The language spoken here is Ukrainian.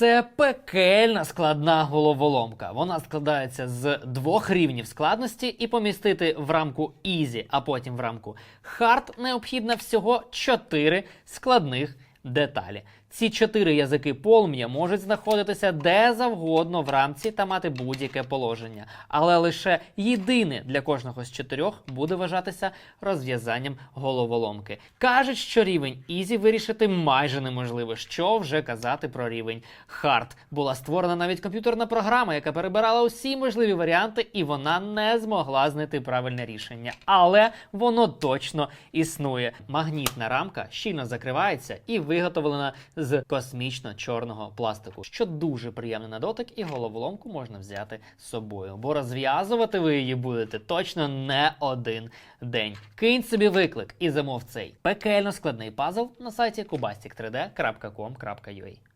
Це пекельна складна головоломка. Вона складається з двох рівнів складності, і помістити в рамку Easy, а потім в рамку Hard необхідно всього чотири складних деталі. Ці чотири язики полум'я можуть знаходитися де завгодно в рамці та мати будь-яке положення, але лише єдине для кожного з чотирьох буде вважатися розв'язанням головоломки. Кажуть, що рівень Ізі вирішити майже неможливо. Що вже казати про рівень Хард. Була створена навіть комп'ютерна програма, яка перебирала усі можливі варіанти, і вона не змогла знайти правильне рішення. Але воно точно існує. Магнітна рамка щільно закривається і виготовлена з космічно чорного пластику, що дуже приємний на дотик, і головоломку можна взяти з собою. Бо розв'язувати ви її будете точно не один день. Кинь собі виклик і замов цей пекельно складний пазл на сайті kubastic3d.com.ua.